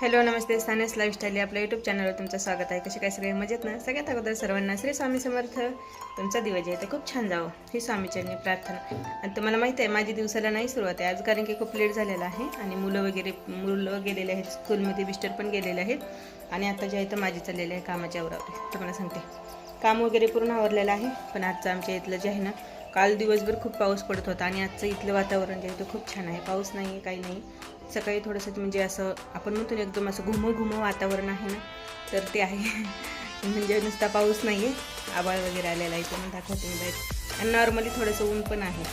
Hello नमस्ते. सानेस lifestyle या आपल्या यूट्यूब चॅनलवर तुमचं स्वागत आहे. कसे काय सगळे? मजेत ना? सगळ्यात अगोदर सर्वांना श्री स्वामी समर्थ. तुमचा दिवस आहे. ते खूप छान जावं. ही स्वामीचरणी प्रार्थना. आणि तुम्हाला माहिती आहे माझी दिवसाला नाही सुरुवात आहे. आज कारण की खूप लेट झालेला आहे आणि मुलं वगैरे मुलं गेलेले आहेत. स्कूलमध्ये मिस्टर पण गेलेले आहेत. आणि आता जे आहे तर माझी चाललेली आहे. कामाच्या आवरावर. तुम्हाला सांगते. काम वगैरे पूर्ण आवरलेलं आहे. पण आजचं आमच्या इथलं जे आहे ना काल दिवसभर खूप पाऊस पडत होता आणि आजचं इथलं वातावरण जे आहे ते खूप छान आहे. पाऊस नाही आहे काही नाही. सकाळी थोडंसं म्हणजे असं आपण म्हणतो ना एकदम असं घुमघुम वातावरण आहे ना तर ते आहे. म्हणजे नुसता पाऊस नाही आहे आबाळ वगैरे आलेला आहे म्हणून दाखवते मी बाहेर. आणि नॉर्मली थोडंसं ऊन पण आहे.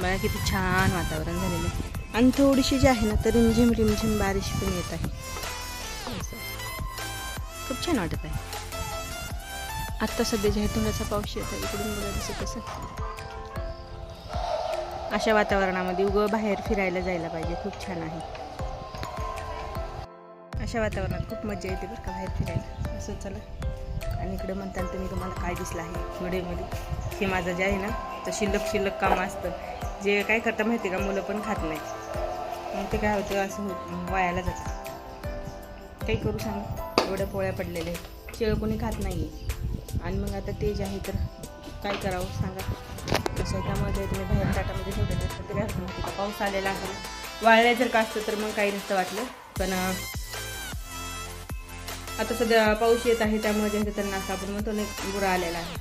बघा किती छान वातावरण झालेलं आहे. आणि थोडीशी जी आहे ना तर रिमझिम रिमझिम बारिश पण येत आहे. असं. खूप छान वाटत आहे. आत्ता सध्या जे थोडासा पाऊस येत आहे इकडून बघा दिसत कसं. अशा वातावरणामध्ये उगं बाहेर फिरायला जायला पाहिजे खूप छान आहे. अशा वातावरणात खूप मजा येते बरं का बाहेर फिरायला. असं चला. आणि इकडं म्हणताना तुम्ही तुम्हाला काय दिसलं आहे व्हिडिओमध्ये. हे माझं जे आहे ना तर शिल्लक शिल्लक कामं असतं. जे काय करता माहिती आहे का? मुलं पण खात नाहीत. मग ते काय होतं असं होत वायाला जातं. काही करू सांग एवढ्या पोळ्या पडलेल्या आहेत. शेळ कोणी खात नाही आहे आणि मग आता ते जे आहे तर काय करावं सांगा. असं त्यामुळे तुम्ही बाहेर ताटामध्ये ठेवलेलं असतं ते काय होतं पाऊस आलेला असेल वाळल्या जर का असतं तर मग काही नसतं वाटलं. पण आता सध्या पाऊस येत आहे त्यामुळे जे आहे त्यांना असं आपण म्हणतो नाही एक बुरा आलेला आहे.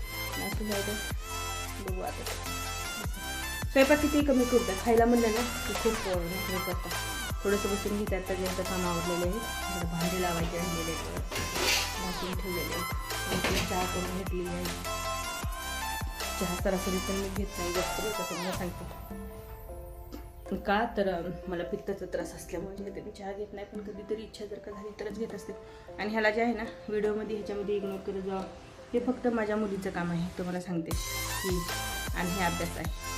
असं जाऊ दे. बघू आता. स्वयंपाक किती कमी करतात खायला म्हणलं ना की खूप नोकरी करतात. थोडंसं बसून घेतात तर ज्यांचं काम आवडलेलं आहे भांडी लावायचे राहिलेले आहेत. ठेवलेले आहेत. चहा करून घेतली आहे. चहा सरासरी पण मी घेत नाही जास्त बरं का तुम्हाला सांगते. का तर मला पित्ताचा त्रास असल्यामुळे जे मी चहा घेत नाही पण कधीतरी इच्छा जर का झाली तरच घेत असते. आणि ह्याला जे आहे ना व्हिडिओमध्ये ह्याच्यामध्ये इग्नोर करत जावं. हे फक्त माझ्या मुलीचं काम आहे तुम्हाला सांगते. की आणि हे अभ्यास आहे.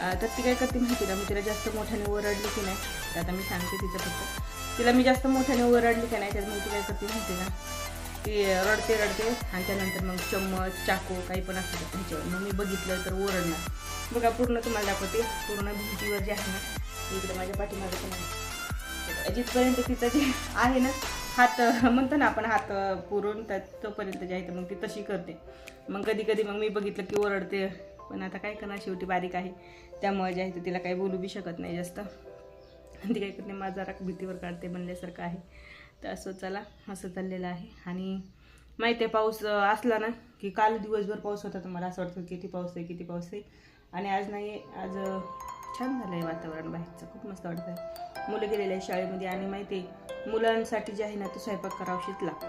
तर ती काय करते माहिती का? मी तिला जास्त मोठ्याने ओरडली की नाही. तर आता मी सांगते तिचं फक्त. तिला मी जास्त मोठ्याने ओरडली की नाही तर मग ती काय करते माहिती का? ती रडते रडते आणि त्यानंतर मग चम्मच चाकू काही पण असतं त्यांच्यावर मग मी बघितलं तर ओरडणार. बघा पूर्ण तुम्हाला दाखवते. पूर्ण भिंतीवर जे आहे ना इकडे माझ्या पाठीमागे पण आहे. जिथपर्यंत तिचं जे आहे ना हात म्हणतो ना आपण हात पुरून तर तोपर्यंत जे आहे तर मग ती तशी करते. मग कधी कधी मग मी बघितलं की ओरडते. पण आता काय करणार शेवटी बारीक आहे. त्यामुळे जे आहे ते तिला काही बोलू बी शकत नाही जास्त. आणि ती काय करते माझा राग भीतीवर काढते बनल्यासारखं आहे. तर असं चला असं चाललेलं आहे. आणि माहिती आहे पाऊस असला ना की काल दिवसभर पाऊस होता तर मला असं वाटतं किती पाऊस आहे किती पाऊस आहे. आणि आज नाही आज छान झालं आहे वातावरण बाहेरचं. खूप मस्त वाटतं आहे मुलं गेलेले आहे शाळेमध्ये आणि माहिती आहे मुलांसाठी जे आहे ना तो स्वयंपाक करावशीच लागतो.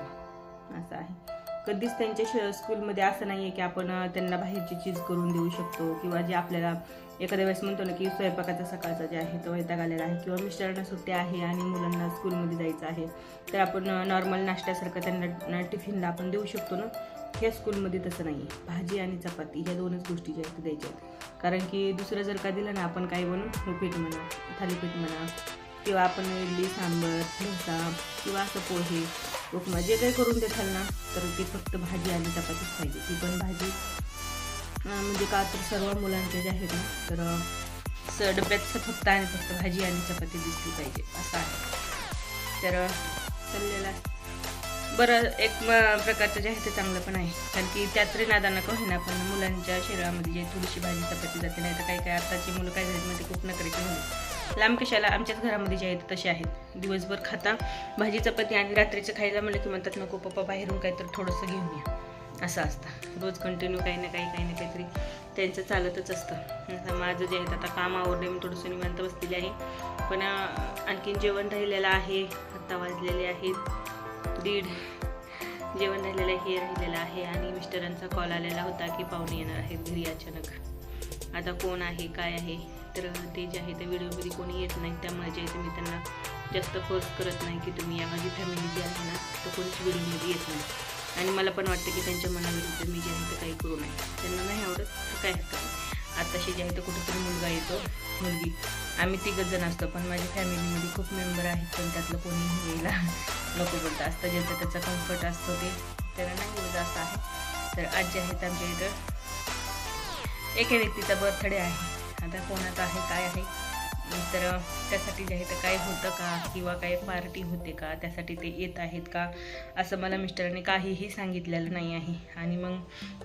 असं आहे. कधीच त्यांच्या श स्कूलमध्ये असं नाही आहे की आपण त्यांना बाहेरची चीज करून देऊ शकतो किंवा जे आपल्याला एखाद्या वेळेस म्हणतो ना की स्वयंपाकाचा सकाळचा जे आहे तो वैताग आलेला आहे किंवा मिस्टरांना सुट्टी आहे आणि मुलांना स्कूलमध्ये जायचं आहे तर आपण नॉर्मल नाश्त्यासारखं त्यांना टिफिनला आपण देऊ शकतो ना? ह्या स्कूलमध्ये तसं नाही आहे भाजी आणि चपाती ह्या दोनच गोष्टी ज्या आहेत द्यायच्या आहेत. कारण की दुसरं जर का दिलं ना आपण काही बनून उपीट म्हणा थालीपीठ म्हणा किंवा आपण इडली सांबर डोसा किंवा असं पोहे उपमा जे काही करून देताल ना तर ती फक्त भाजी आणि चपातीच पाहिजे. ती पण भाजी म्हणजे का तर सर्व मुलांचे जे आहेत ना तर स डब्यात फक्त आणि फक्त भाजी आणि चपाती दिसली पाहिजे असं आहे. तर चाललेला बरं एक प्रकारचं जे आहे ते चांगलं पण आहे. कारण की त्यात तरी नादानं का होईना पण मुलांच्या शरीरामध्ये जे थोडीशी भाजी चपाती जाते नाही तर काही काही आताची मुलं काय झाली म्हणजे खूप नकरेची मुलं लांब कशाला? आमच्याच घरामध्ये जे आहेत तसे आहेत. दिवसभर खाता भाजी चपाती आणि रात्रीचं खायला म्हणलं की म्हणतात नको पप्पा बाहेरून काहीतरी थोडंसं घेऊन या. असं असतं. रोज कंटिन्यू काही ना काही काही ना काहीतरी त्यांचं चालतच असतं. आता माझं जे आहे आता काम आवडले मी थोडंसं निवांत बसलेली आहे. पण आणखीन जेवण राहिलेलं आहे. आत्ता वाजलेले आहेत दीड. जेवण राहिलेलं हे राहिलेलं आहे. आणि मिस्टरांचा कॉल आलेला होता की पाहुणे येणार आहेत घरी अचानक. आता कोण आहे काय आहे? तर ते जे आहे ते व्हिडिओमध्ये कोणी येत नाही त्यामुळे जे आहे ते मी त्यांना जास्त फोर्स करत नाही की तुम्ही या माझी फॅमिली जी आहे ना तर कोणीच व्हिडिओमध्ये येत नाही. आणि मला पण वाटतं की त्यांच्या मनाविरुद्ध मी जे आहे ते काही करू नये. त्यांना नाही आवडत तर काय हरकत आत्ताशी जे आहे तर कुठेतरी मुलगा येतो मुलगी. आम्ही तिघच जण असतो पण माझ्या फॅमिलीमध्ये खूप मेंबर आहेत पण त्यातलं कोणीही यायला नको बोलतं. असतं ज्यांचा त्याचा कम्फर्ट असतो ते. त्याला नाही मुलगा असं आहे. तर आज जे आहेत आमच्या इथं. एका व्यक्तीचा बर्थडे आहे. आता कोणाचं आहे काय आहे? तर त्यासाठी जे आहे तर काय होतं का? किंवा काय पार्टी होते का? त्यासाठी ते येत आहेत का? असं मला मिस्टरांनी काहीही सांगितलेलं नाही आहे. आणि मग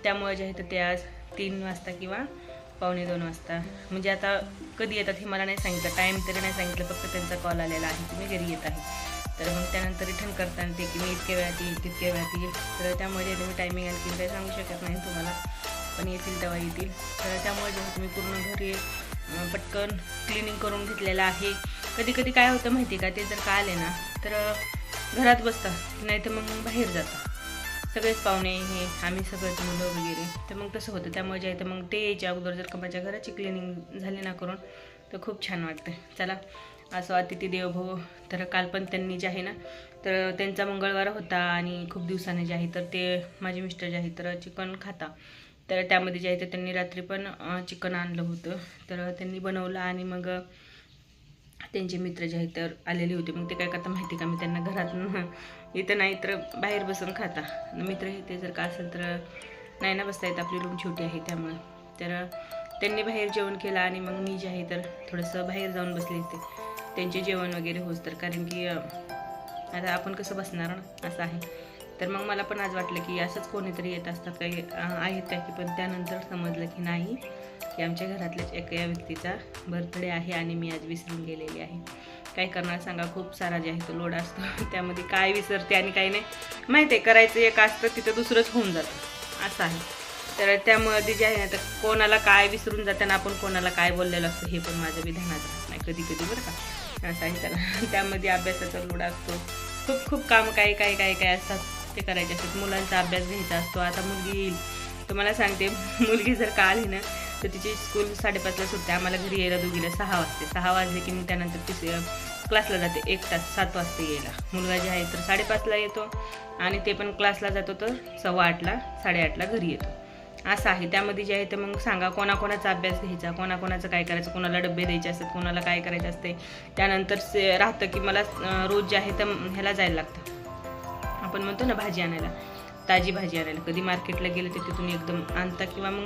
त्यामुळे जे आहे तर ते आज तीन वाजता किंवा पावणे दोन वाजता. म्हणजे आता कधी येतात हे मला नाही सांगितलं. टाईम तरी नाही सांगितलं. फक्त त्यांचा कॉल आलेला आहे. तुम्ही घरी येत आहे. तर मग त्यानंतर रिटर्न करताना ते की मी इतक्या वेळात येईल तितक्या वेळात येईल. तर त्यामुळे टायमिंग आणखी काही सांगू शकत नाही तुम्हाला. पण येतील तेव्हा येतील. तर त्यामुळे जेव्हा तुम्ही पूर्ण घरी पटकन क्लिनिंग करून घेतलेलं आहे. कधी कधी काय होतं माहिती आहे का? ते जर का आले ना तर घरात बसतात. नाही तर मग बाहेर जातात. सगळेच पाहुणे हे आम्ही सगळेच मुलं वगैरे. तर मग तसं होतं. त्यामुळे जे आहे तर मग ते यायच्या अगोदर. जर का माझ्या घराची क्लिनिंग झाली ना करून तर खूप छान वाटतं चला असं अतिथी देवभव. तर काल पण त्यांनी जे आहे ना तर त्यांचा मंगळवार होता आणि खूप दिवसाने जे आहे तर ते माझे मिस्टर जे आहे तर चिकन खाता. तर त्यामध्ये जे आहे ते त्यांनी रात्री पण चिकन आणलं होतं. तर त्यांनी बनवलं आणि मग त्यांचे मित्र जे आहेत तर आलेले होते. मग ते काय करता माहिती का? मी त्यांना घरात इथं नाही तर बाहेर बसून खाता. मित्र हे ते जर का असेल तर नाही ना बसता येत. आपली रूम छोटी आहे त्यामुळे. तर त्यांनी बाहेर जेवण केलं आणि मग मी जे आहे तर थोडंसं बाहेर जाऊन बसले होते त्यांचे जेवण वगैरे होस तर कारण की आता आपण कसं बसणार ना? असं आहे. तर मग मला पण आज वाटलं की असंच कोणीतरी येत असतात काही आहेत त्या की पण त्यानंतर समजलं की नाही की आमच्या घरातल्याच एका व्यक्तीचा बर्थडे आहे आणि मी आज विसरून गेलेली आहे. काय करणार सांगा खूप सारा जे आहे तो लोड असतो. त्यामध्ये काय विसरते आणि काय नाही माहिती आहे करायचं एक असतं तिथं दुसरंच होऊन जातं. असं आहे. तर त्यामध्ये जे आहे ना तर कोणाला काय विसरून जाताना आपण कोणाला काय बोललेलं असतं हे पण माझ्या विधानात राहत नाही कधी कधी बरं का. असं आहे त्याला. त्यामध्ये अभ्यासाचा लोड असतो. खूप खूप काम काय काय काय काय असतात. ते करायच्या असतात. मुलांचा अभ्यास घ्यायचा असतो. आता मुलगी येईल. तुम्हाला सांगते मुलगी जर का आली ना तर तिची स्कूल साडेपाचला सुटते. आम्हाला घरी यायला दोघीला सहा वाजते. सहा वाजले की मग त्यानंतर ती क्लासला जाते. एक तास सात वाजता यायला. मुलगा जे आहे तर साडेपाचला येतो आणि ते पण क्लासला जातो तर सव्वा आठला साडेआठला घरी येतो. असं आहे. त्यामध्ये जे आहे ते मग सांगा कोणाकोणाचा अभ्यास घ्यायचा कोणाकोणाचं काय करायचं कोणाला डबे द्यायचे असतात कोणाला काय करायचं असते. त्यानंतर से राहतं की मला रोज जे आहे तर ह्याला जायला लागतं. आपण म्हणतो ना भाजी आणायला ताजी भाजी आणायला. कधी मार्केटला गेलं तर तिथून एकदम आणता किंवा मग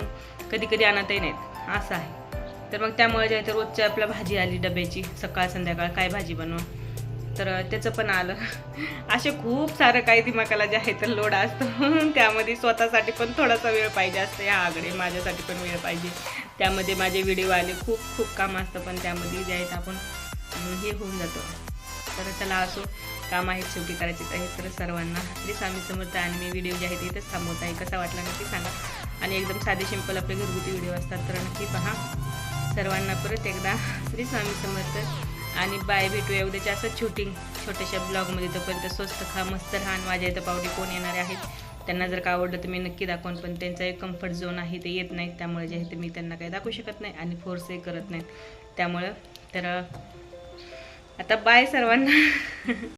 कधी कधी आणताही नाहीत. असं आहे. तर मग त्यामुळे जे आहे तर रोजच्या आपल्या भाजी आली डब्याची सकाळ संध्याकाळ काय भाजी बनव? तर त्याचं पण आलं. असे खूप सारं काही दिमाकाला जे आहे तर लोड असतं. त्यामध्ये स्वतःसाठी पण थोडासा वेळ पाहिजे असतं. या आगडे माझ्यासाठी पण वेळ पाहिजे. त्यामध्ये माझे व्हिडिओ आले. खूप खूप काम असतं पण त्यामध्ये जे आहेत आपण हे होऊन जातं. तर त्याला असो. काम आहेत शेवटी करायचेच आहे तर सर्वांना. श्री स्वामी समर्थ आणि मी व्हिडिओ जे आहेत इथंच थांबवत आहे. कसा वाटला नक्की सांगा. आणि एकदम साधे सिंपल आपले घरगुती व्हिडिओ असतात तर नक्की पहा. सर्वांना परत एकदा श्री स्वामी समर्थ. आणि बाय भेटूया उद्याच्या असंच शूटिंग छोट्याशा ब्लॉगमध्ये तोपर्यंत स्वस्त खा मस्त राहा आणि माझ्या इथं पावडे कोण येणारे आहेत? त्यांना जर का आवडलं तर मी नक्की दाखवून पण त्यांचा एक कम्फर्ट झोन आहे ते येत नाहीत. त्यामुळे जे आहे ते मी त्यांना काही दाखवू शकत नाही आणि फोर्सही करत नाहीत. त्यामुळं तर आता बाय सर्वांना.